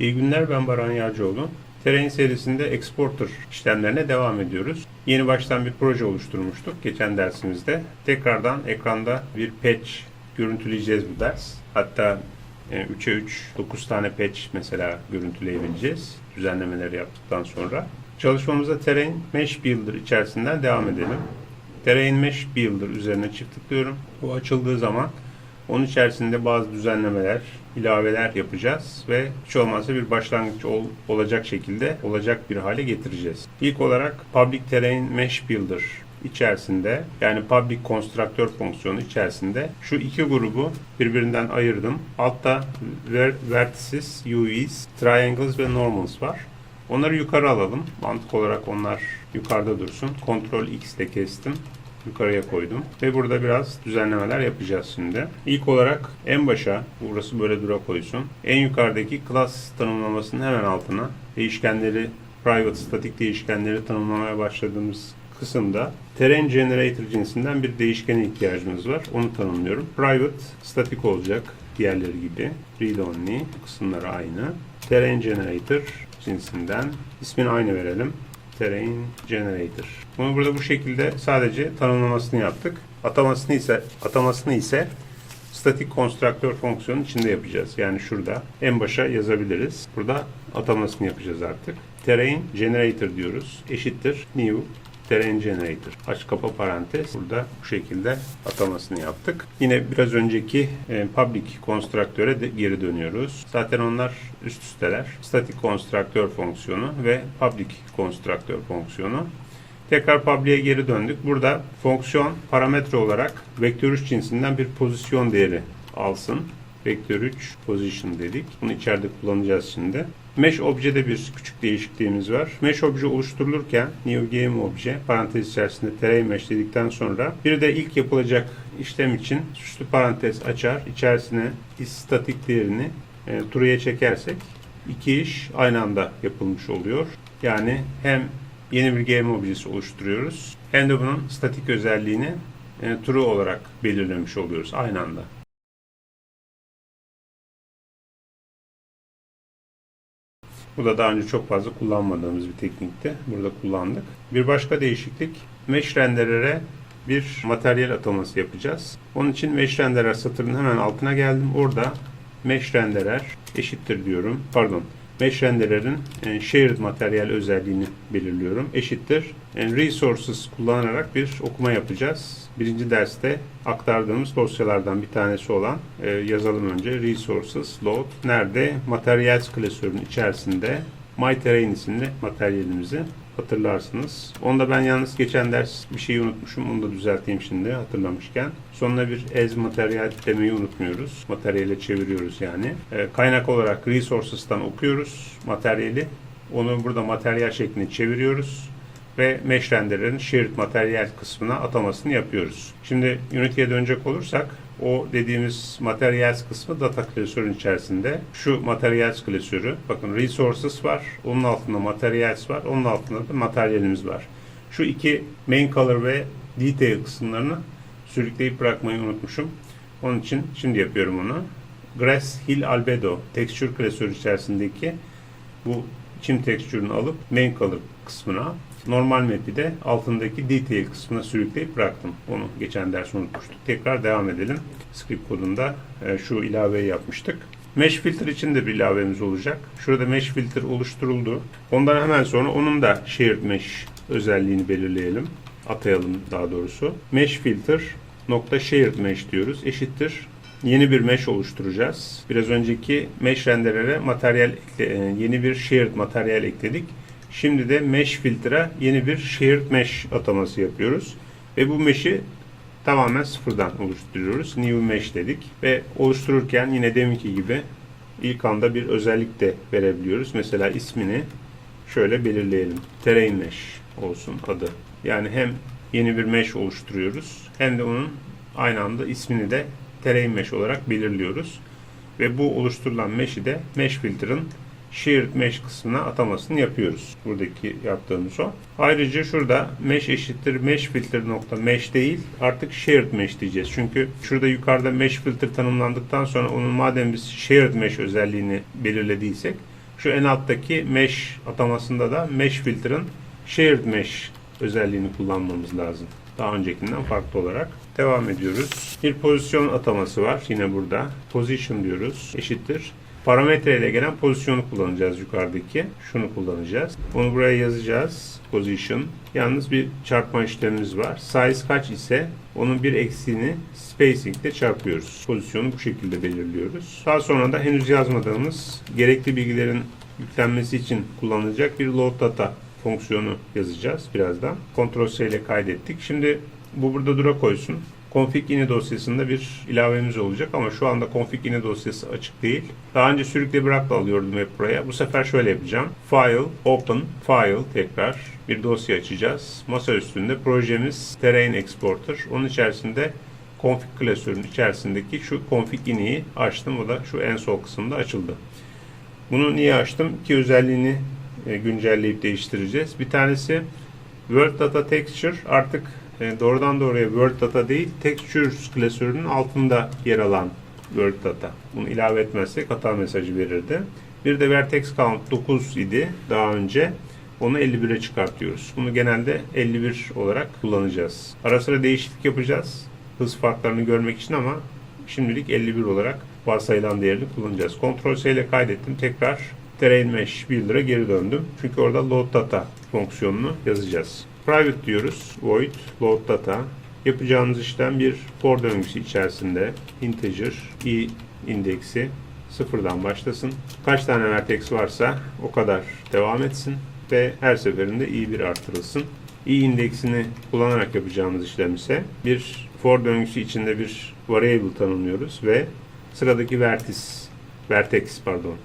İyi günler ben Baran Yağcıoğlu. Terrain serisinde Exporter işlemlerine devam ediyoruz. Yeni baştan bir proje oluşturmuştuk geçen dersimizde. Tekrardan ekranda bir patch görüntüleyeceğiz bu ders. Hatta e, 3'e 3, 9 tane patch mesela görüntüleyebileceğiz düzenlemeleri yaptıktan sonra. Çalışmamıza Terrain Mesh Builder içerisinden devam edelim. Terrain Mesh Builder üzerine çift tıklıyorum. Bu açıldığı zaman onun içerisinde bazı düzenlemeler, ilaveler yapacağız ve hiç olmazsa bir başlangıç ol- olacak şekilde olacak bir hale getireceğiz. İlk olarak Public Terrain Mesh Builder içerisinde yani Public Constructor fonksiyonu içerisinde şu iki grubu birbirinden ayırdım. Altta ver- vertices, UVs, triangles ve normals var. Onları yukarı alalım. Mantık olarak onlar yukarıda dursun. Ctrl X ile kestim yukarıya koydum. Ve burada biraz düzenlemeler yapacağız şimdi. İlk olarak en başa, burası böyle dura koysun. En yukarıdaki class tanımlamasının hemen altına değişkenleri, private static değişkenleri tanımlamaya başladığımız kısımda terrain generator cinsinden bir değişkene ihtiyacımız var. Onu tanımlıyorum. Private static olacak diğerleri gibi. Read only kısımları aynı. Terrain generator cinsinden ismini aynı verelim. Terrain Generator. Bunu burada bu şekilde sadece tanımlamasını yaptık. Atamasını ise atamasını ise static constructor fonksiyonun içinde yapacağız. Yani şurada en başa yazabiliriz. Burada atamasını yapacağız artık. Terrain Generator diyoruz. Eşittir new terrain generator. Aç kapa parantez. Burada bu şekilde atamasını yaptık. Yine biraz önceki e, public constructör'e de geri dönüyoruz. Zaten onlar üst üsteler. Static constructor fonksiyonu ve public constructor fonksiyonu. Tekrar public'e geri döndük. Burada fonksiyon parametre olarak vektör 3 cinsinden bir pozisyon değeri alsın. Vektör 3 position dedik. Bunu içeride kullanacağız şimdi. Mesh objede bir küçük değişikliğimiz var. Mesh obje oluşturulurken new game obje parantez içerisinde terrain mesh dedikten sonra bir de ilk yapılacak işlem için süslü parantez açar. İçerisine istatik değerini e, true'ye çekersek iki iş aynı anda yapılmış oluyor. Yani hem yeni bir game objesi oluşturuyoruz hem de bunun statik özelliğini e, true olarak belirlemiş oluyoruz aynı anda. Bu da daha önce çok fazla kullanmadığımız bir teknikti. Burada kullandık. Bir başka değişiklik mesh renderere bir materyal ataması yapacağız. Onun için mesh renderer satırının hemen altına geldim. Orada mesh renderer eşittir diyorum. Pardon. Mesh renderer'in e, shared materyal özelliğini belirliyorum. Eşittir. E, resources kullanarak bir okuma yapacağız. Birinci derste aktardığımız dosyalardan bir tanesi olan e, yazalım önce. Resources load. Nerede? Materials klasörünün içerisinde MyTerrain isimli materyalimizi hatırlarsınız. Onda ben yalnız geçen ders bir şeyi unutmuşum. Onu da düzelteyim şimdi hatırlamışken. Sonuna bir as materyal demeyi unutmuyoruz. Materyale çeviriyoruz yani. E, kaynak olarak resources'tan okuyoruz materyali. Onu burada materyal şeklinde çeviriyoruz ve mesh renderlerin shared materyal kısmına atamasını yapıyoruz. Şimdi Unity'ye dönecek olursak o dediğimiz materials kısmı data klasörün içerisinde. Şu materials klasörü bakın resources var. Onun altında materials var. Onun altında da materyalimiz var. Şu iki main color ve detail kısımlarını sürükleyip bırakmayı unutmuşum. Onun için şimdi yapıyorum onu. Grass Hill Albedo texture klasörü içerisindeki bu çim tekstürünü alıp main color kısmına normal map'i de altındaki detail kısmına sürükleyip bıraktım. Onu geçen ders unutmuştuk. Tekrar devam edelim. Script kodunda e, şu ilaveyi yapmıştık. Mesh filter için de bir ilavemiz olacak. Şurada mesh filter oluşturuldu. Ondan hemen sonra onun da shared mesh özelliğini belirleyelim. Atayalım daha doğrusu. Mesh filter nokta shared mesh diyoruz. Eşittir yeni bir mesh oluşturacağız. Biraz önceki mesh renderlere materyal e, yeni bir shared materyal ekledik. Şimdi de mesh filtre yeni bir shared mesh ataması yapıyoruz. Ve bu mesh'i tamamen sıfırdan oluşturuyoruz. New mesh dedik. Ve oluştururken yine deminki gibi ilk anda bir özellik de verebiliyoruz. Mesela ismini şöyle belirleyelim. Terrain mesh olsun adı. Yani hem yeni bir mesh oluşturuyoruz hem de onun aynı anda ismini de terrain mesh olarak belirliyoruz. Ve bu oluşturulan mesh'i de mesh filter'ın shared mesh kısmına atamasını yapıyoruz. Buradaki yaptığımız o. Ayrıca şurada mesh eşittir mesh filter nokta mesh değil artık shared mesh diyeceğiz. Çünkü şurada yukarıda mesh filter tanımlandıktan sonra onun madem biz shared mesh özelliğini belirlediysek Şu en alttaki mesh atamasında da mesh filter'ın shared mesh özelliğini kullanmamız lazım. Daha öncekinden farklı olarak. Devam ediyoruz. Bir pozisyon ataması var yine burada. Position diyoruz. Eşittir. Parametre ile gelen pozisyonu kullanacağız yukarıdaki. Şunu kullanacağız. Onu buraya yazacağız. Position. Yalnız bir çarpma işlemimiz var. Size kaç ise onun bir eksiğini spacing ile çarpıyoruz. Pozisyonu bu şekilde belirliyoruz. Daha sonra da henüz yazmadığımız gerekli bilgilerin yüklenmesi için kullanılacak bir load data fonksiyonu yazacağız birazdan. Ctrl C ile kaydettik. Şimdi bu burada dura koysun. Config ini dosyasında bir ilavemiz olacak ama şu anda config ini dosyası açık değil. Daha önce sürükle bırakla alıyordum hep buraya. Bu sefer şöyle yapacağım. File, open, file tekrar bir dosya açacağız. Masa üstünde projemiz Terrain Exporter. Onun içerisinde config klasörün içerisindeki şu config iniyi açtım. O da şu en sol kısımda açıldı. Bunu niye açtım? İki özelliğini e, güncelleyip değiştireceğiz. Bir tanesi Word Data Texture artık e, doğrudan doğruya Word Data değil Textures klasörünün altında yer alan Word Data. Bunu ilave etmezsek hata mesajı verirdi. Bir de Vertex Count 9 idi daha önce. Onu 51'e çıkartıyoruz. Bunu genelde 51 olarak kullanacağız. Ara sıra değişiklik yapacağız. Hız farklarını görmek için ama şimdilik 51 olarak varsayılan değerini kullanacağız. Ctrl C ile kaydettim. Tekrar Terrain Mesh Builder'a geri döndüm. Çünkü orada load data fonksiyonunu yazacağız. Private diyoruz. Void load data. Yapacağımız işlem bir for döngüsü içerisinde integer i indeksi sıfırdan başlasın. Kaç tane vertex varsa o kadar devam etsin ve her seferinde i1 artırılsın. i indeksini kullanarak yapacağımız işlem ise bir for döngüsü içinde bir variable tanımlıyoruz ve sıradaki vertis vertex pardon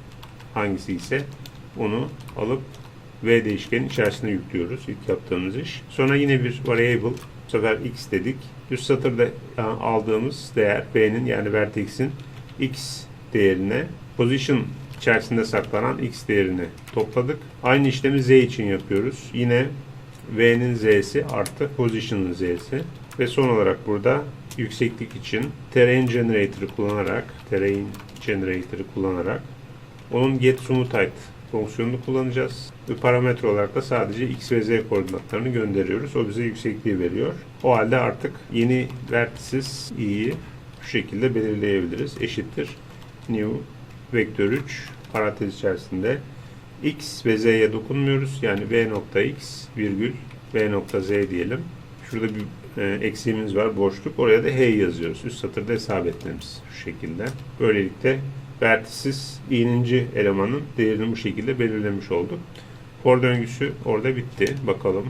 hangisi ise onu alıp v değişkenin içerisine yüklüyoruz. ilk yaptığımız iş. Sonra yine bir variable bu sefer x dedik. Üst satırda aldığımız değer v'nin yani vertex'in x değerine position içerisinde saklanan x değerini topladık. Aynı işlemi z için yapıyoruz. Yine v'nin z'si artı position'ın z'si ve son olarak burada yükseklik için terrain generator'ı kullanarak terrain generator'ı kullanarak onun get height fonksiyonunu kullanacağız. Ve parametre olarak da sadece x ve z koordinatlarını gönderiyoruz. O bize yüksekliği veriyor. O halde artık yeni vertices i'yi şu şekilde belirleyebiliriz. Eşittir new vektör 3 parantez içerisinde x ve z'ye dokunmuyoruz. Yani v nokta x virgül v nokta z diyelim. Şurada bir e, eksiğimiz var boşluk. Oraya da h yazıyoruz. Üst satırda hesap etmemiz şu şekilde. Böylelikle vertisiz i'ninci elemanın değerini bu şekilde belirlemiş olduk. For döngüsü orada bitti. Bakalım.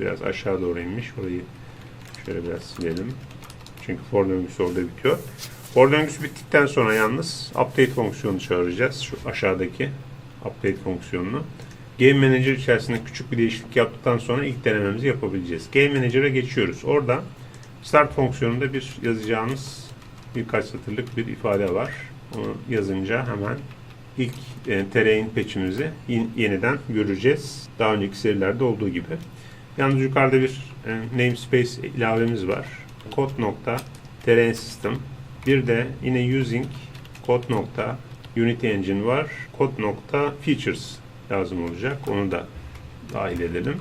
Biraz aşağı doğru inmiş. Orayı şöyle biraz silelim. Çünkü for döngüsü orada bitiyor. For döngüsü bittikten sonra yalnız update fonksiyonu çağıracağız. Şu aşağıdaki update fonksiyonunu. Game Manager içerisinde küçük bir değişiklik yaptıktan sonra ilk denememizi yapabileceğiz. Game Manager'a geçiyoruz. Orada start fonksiyonunda bir yazacağımız birkaç satırlık bir ifade var. Onu yazınca hemen ilk e, terrain patch'imizi yeniden göreceğiz. Daha önceki serilerde olduğu gibi. Yalnız yukarıda bir e, namespace ilavemiz var. Code nokta terrain system. Bir de yine using code nokta unity engine var. Code nokta features lazım olacak. Onu da dahil edelim.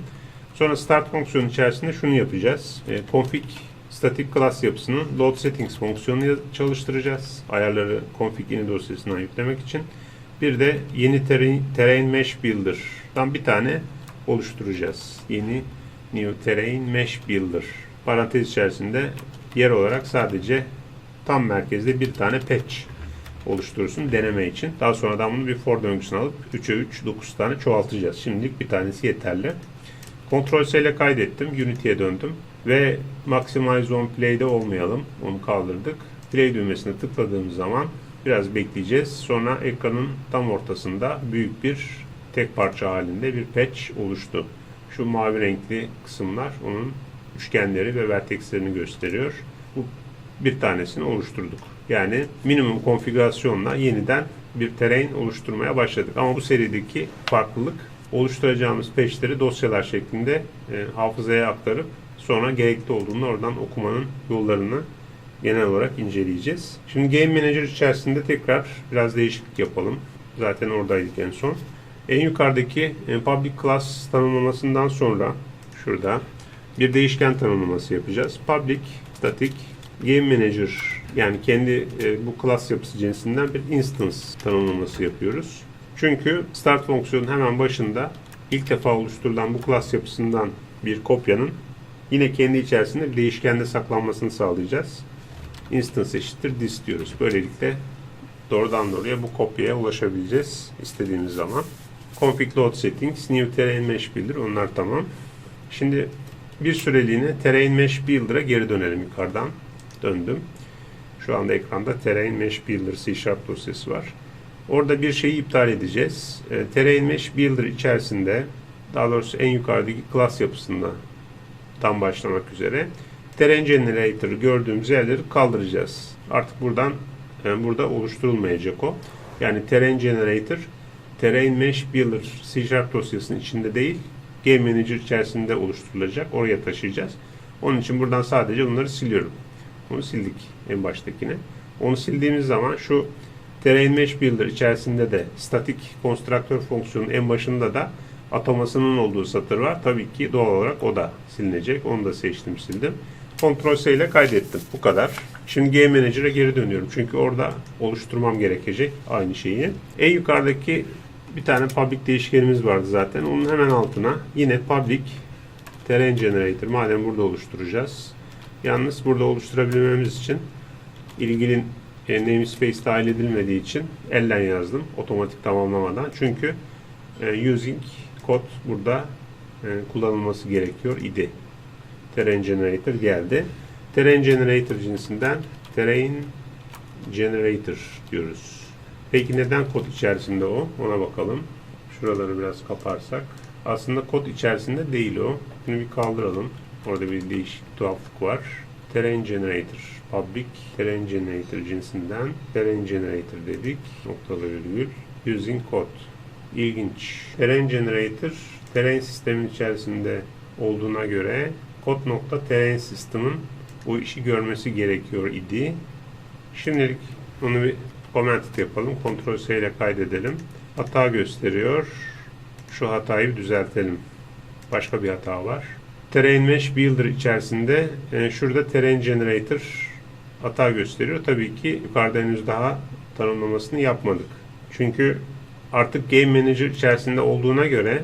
Sonra start fonksiyonu içerisinde şunu yapacağız. E, config static class yapısının load settings fonksiyonunu çalıştıracağız. Ayarları config ini dosyasından yüklemek için. Bir de yeni terrain, terrain mesh builder'dan bir tane oluşturacağız. Yeni new terrain mesh builder. Parantez içerisinde yer olarak sadece tam merkezde bir tane patch oluşturursun deneme için. Daha sonradan bunu bir for döngüsüne alıp 3'e 3 9 tane çoğaltacağız. Şimdilik bir tanesi yeterli. Ctrl C ile kaydettim. Unity'ye döndüm. Ve Maximize on Play'de olmayalım. Onu kaldırdık. Play düğmesine tıkladığımız zaman biraz bekleyeceğiz. Sonra ekranın tam ortasında büyük bir tek parça halinde bir patch oluştu. Şu mavi renkli kısımlar onun üçgenleri ve vertexlerini gösteriyor. Bu bir tanesini oluşturduk. Yani minimum konfigürasyonla yeniden bir terrain oluşturmaya başladık. Ama bu serideki farklılık oluşturacağımız patchleri dosyalar şeklinde e, hafızaya aktarıp sonra gerekli olduğunda oradan okumanın yollarını genel olarak inceleyeceğiz. Şimdi Game Manager içerisinde tekrar biraz değişiklik yapalım. Zaten oradaydık en son. En yukarıdaki e, public class tanımlamasından sonra şurada bir değişken tanımlaması yapacağız. Public static game manager yani kendi e, bu class yapısı cinsinden bir instance tanımlaması yapıyoruz. Çünkü start fonksiyonun hemen başında ilk defa oluşturulan bu class yapısından bir kopyanın yine kendi içerisinde bir değişkende saklanmasını sağlayacağız. Instance eşittir this diyoruz. Böylelikle doğrudan doğruya bu kopyaya ulaşabileceğiz istediğimiz zaman. Config load settings, new terrain mesh builder onlar tamam. Şimdi bir süreliğine terrain mesh builder'a geri dönelim yukarıdan. Döndüm. Şu anda ekranda terrain mesh builder C Sharp dosyası var. Orada bir şeyi iptal edeceğiz. E, terrain mesh builder içerisinde daha doğrusu en yukarıdaki class yapısında tam başlamak üzere terrain generator'ı gördüğümüz yerleri kaldıracağız. Artık buradan yani burada oluşturulmayacak o. Yani terrain generator terrain mesh builder C Sharp dosyasının içinde değil Game Manager içerisinde oluşturulacak. Oraya taşıyacağız. Onun için buradan sadece bunları siliyorum. Onu sildik en baştakine. Onu sildiğimiz zaman şu Terrain Mesh Builder içerisinde de statik konstruktör fonksiyonun en başında da atamasının olduğu satır var. Tabii ki doğal olarak o da silinecek. Onu da seçtim sildim. Ctrl S ile kaydettim. Bu kadar. Şimdi Game Manager'a geri dönüyorum. Çünkü orada oluşturmam gerekecek aynı şeyi. En yukarıdaki bir tane public değişkenimiz vardı zaten. Onun hemen altına yine public terrain generator. Madem burada oluşturacağız. Yalnız burada oluşturabilmemiz için ilgili e, namespace dahil edilmediği için elden yazdım. Otomatik tamamlamadan. Çünkü e, using kod burada e, kullanılması gerekiyor idi. Terrain generator geldi. Terrain generator cinsinden terrain generator diyoruz. Peki neden kod içerisinde o? Ona bakalım. Şuraları biraz kaparsak. Aslında kod içerisinde değil o. Bunu bir kaldıralım. Orada bir değişik tuhaflık var. Terrain Generator. Public Terrain Generator cinsinden Terrain Generator dedik. Noktalı virgül. Using code. İlginç. Terrain Generator terrain sistemin içerisinde olduğuna göre code.terrain sistemin bu işi görmesi gerekiyor idi. Şimdilik onu bir comment yapalım. Ctrl S ile kaydedelim. Hata gösteriyor. Şu hatayı düzeltelim. Başka bir hata var. Terrain Mesh Builder içerisinde e, şurada Terrain Generator hata gösteriyor. Tabii ki yukarıda henüz daha tanımlamasını yapmadık. Çünkü artık Game Manager içerisinde olduğuna göre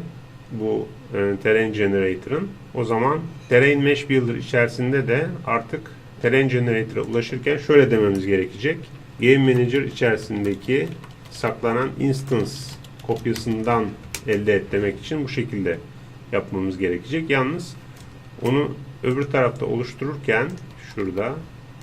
bu e, Terrain Generator'ın o zaman Terrain Mesh Builder içerisinde de artık Terrain Generator'a ulaşırken şöyle dememiz gerekecek. Game Manager içerisindeki saklanan instance kopyasından elde et demek için bu şekilde yapmamız gerekecek. Yalnız onu öbür tarafta oluştururken şurada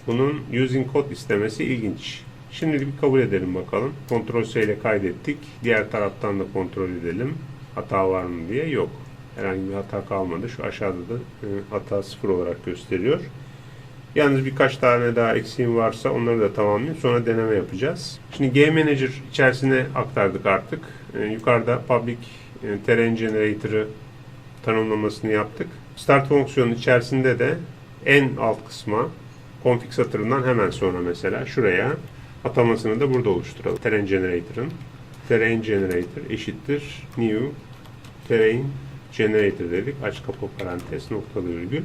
bunun using code istemesi ilginç. Şimdi bir kabul edelim bakalım. Ctrl C ile kaydettik. Diğer taraftan da kontrol edelim. Hata var mı diye. Yok. Herhangi bir hata kalmadı. Şu aşağıda da e, hata sıfır olarak gösteriyor. Yalnız birkaç tane daha eksiğim varsa onları da tamamlayayım. Sonra deneme yapacağız. Şimdi Game Manager içerisine aktardık artık. Ee, yukarıda Public e, Terrain Generator'ı tanımlamasını yaptık. Start fonksiyonun içerisinde de en alt kısma config satırından hemen sonra mesela şuraya atamasını da burada oluşturalım. Terrain Generator'ın Terrain Generator eşittir new terrain generator dedik. Aç kapı parantez noktalı virgül.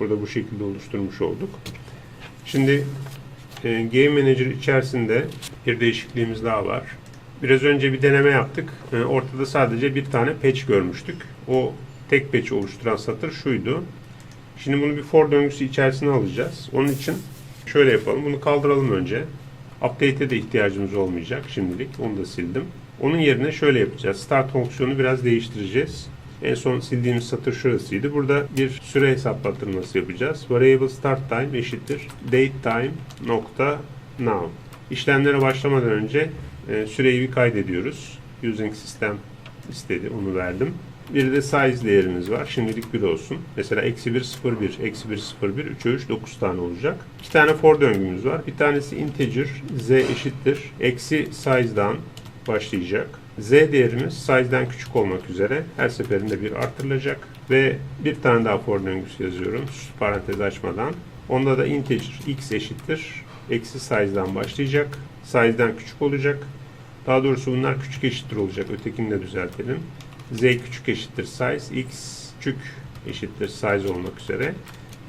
Burada bu şekilde oluşturmuş olduk. Şimdi e, Game Manager içerisinde bir değişikliğimiz daha var. Biraz önce bir deneme yaptık. E, ortada sadece bir tane patch görmüştük. O tek patch oluşturan satır şuydu. Şimdi bunu bir for döngüsü içerisine alacağız. Onun için şöyle yapalım. Bunu kaldıralım önce. Update'e de ihtiyacımız olmayacak şimdilik. Onu da sildim. Onun yerine şöyle yapacağız. Start fonksiyonu biraz değiştireceğiz. En son sildiğimiz satır şurasıydı. Burada bir süre hesaplatılması yapacağız. Variable start time eşittir date time nokta now. İşlemlere başlamadan önce e, süreyi bir kaydediyoruz. Using system istedi. Onu verdim. Bir de size değerimiz var. Şimdilik 1 olsun. Mesela eksi 1, 0, 1, eksi 1, 0, 1, 3'e 3, 9 tane olacak. İki tane for döngümüz var. Bir tanesi integer, z eşittir. Eksi size'dan başlayacak. Z değerimiz size'den küçük olmak üzere her seferinde bir artırılacak. Ve bir tane daha for döngüsü yazıyorum. Parantez açmadan. Onda da integer x eşittir. Eksi size'dan başlayacak. Size'den küçük olacak. Daha doğrusu bunlar küçük eşittir olacak. Ötekini de düzeltelim. Z küçük eşittir size. X küçük eşittir size olmak üzere.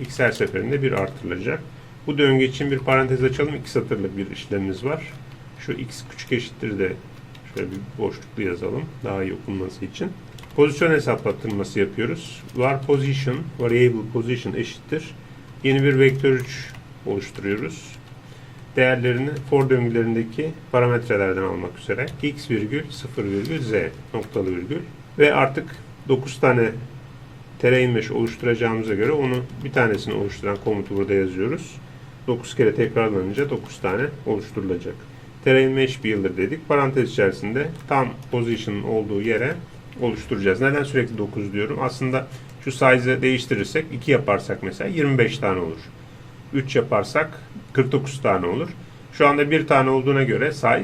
X her seferinde bir artırılacak. Bu döngü için bir parantez açalım. İki satırlık bir işlemimiz var. Şu x küçük eşittir de şöyle bir boşluklu yazalım. Daha iyi okunması için. Pozisyon hesaplattırması yapıyoruz. Var position, variable position eşittir. Yeni bir vektör 3 oluşturuyoruz. Değerlerini for döngülerindeki parametrelerden almak üzere x virgül 0 virgül z noktalı virgül ve artık 9 tane terrain mesh oluşturacağımıza göre onu bir tanesini oluşturan komutu burada yazıyoruz. 9 kere tekrarlanınca 9 tane oluşturulacak. Terrain Mesh Builder dedik. Parantez içerisinde tam position olduğu yere oluşturacağız. Neden sürekli 9 diyorum? Aslında şu size'ı değiştirirsek 2 yaparsak mesela 25 tane olur. 3 yaparsak 49 tane olur. Şu anda bir tane olduğuna göre size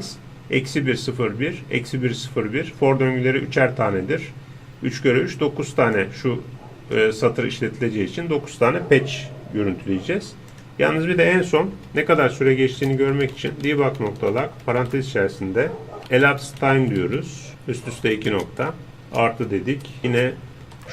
eksi 1 0 1 eksi 1 0 1 for döngüleri üçer tanedir. 3 göre 3 9 tane şu e, satır işletileceği için 9 tane patch görüntüleyeceğiz. Yalnız bir de en son ne kadar süre geçtiğini görmek için debug noktalar parantez içerisinde elapsed time diyoruz. Üst üste iki nokta. Artı dedik. Yine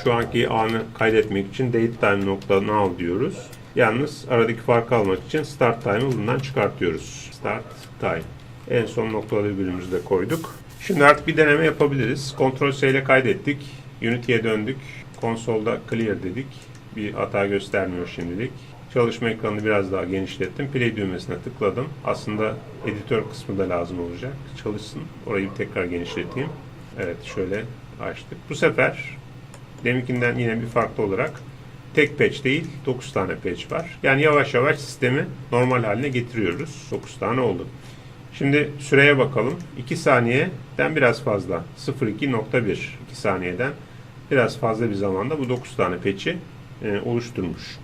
şu anki anı kaydetmek için date time nokta now diyoruz. Yalnız aradaki farkı almak için start time'ı bundan çıkartıyoruz. Start time. En son noktalı virgülümüzü de koyduk. Şimdi artık bir deneme yapabiliriz. Ctrl S ile kaydettik. Unity'ye döndük. Konsolda clear dedik. Bir hata göstermiyor şimdilik. Çalışma ekranını biraz daha genişlettim. Play düğmesine tıkladım. Aslında editör kısmı da lazım olacak. Çalışsın. Orayı tekrar genişleteyim. Evet şöyle açtık. Bu sefer deminkinden yine bir farklı olarak tek patch değil 9 tane patch var. Yani yavaş yavaş sistemi normal haline getiriyoruz. 9 tane oldu. Şimdi süreye bakalım. 2 saniyeden biraz fazla. 0.2.1 2 saniyeden biraz fazla bir zamanda bu 9 tane patch'i e, oluşturmuş.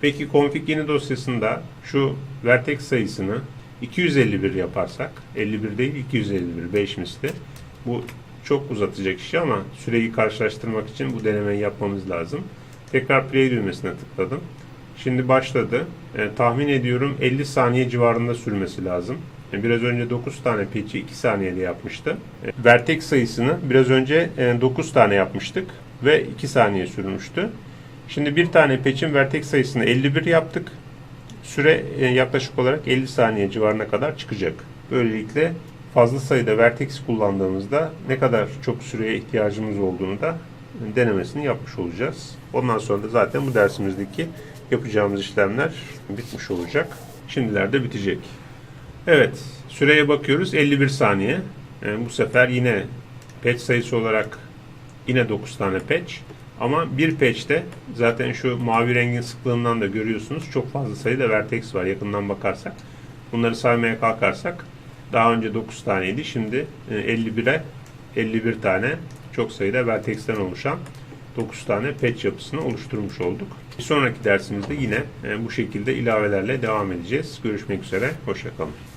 Peki config yeni dosyasında şu vertex sayısını 251 yaparsak 51 değil 251 5 misli bu çok uzatacak işi ama süreyi karşılaştırmak için bu denemeyi yapmamız lazım. Tekrar play düğmesine tıkladım. Şimdi başladı. E, tahmin ediyorum 50 saniye civarında sürmesi lazım. E, biraz önce 9 tane patch'i 2 saniyede yapmıştı. E, vertex sayısını biraz önce e, 9 tane yapmıştık ve 2 saniye sürmüştü. Şimdi bir tane patch'in vertex sayısını 51 yaptık. Süre e, yaklaşık olarak 50 saniye civarına kadar çıkacak. Böylelikle fazla sayıda vertex kullandığımızda ne kadar çok süreye ihtiyacımız olduğunu da denemesini yapmış olacağız. Ondan sonra da zaten bu dersimizdeki yapacağımız işlemler bitmiş olacak. Şimdilerde bitecek. Evet, süreye bakıyoruz 51 saniye. E, bu sefer yine patch sayısı olarak yine 9 tane patch. Ama bir patch'te zaten şu mavi rengin sıklığından da görüyorsunuz çok fazla sayıda vertex var yakından bakarsak. Bunları saymaya kalkarsak daha önce 9 taneydi. Şimdi 51'e 51 tane çok sayıda vertex'ten oluşan 9 tane patch yapısını oluşturmuş olduk. Bir sonraki dersimizde yine bu şekilde ilavelerle devam edeceğiz. Görüşmek üzere. Hoşçakalın.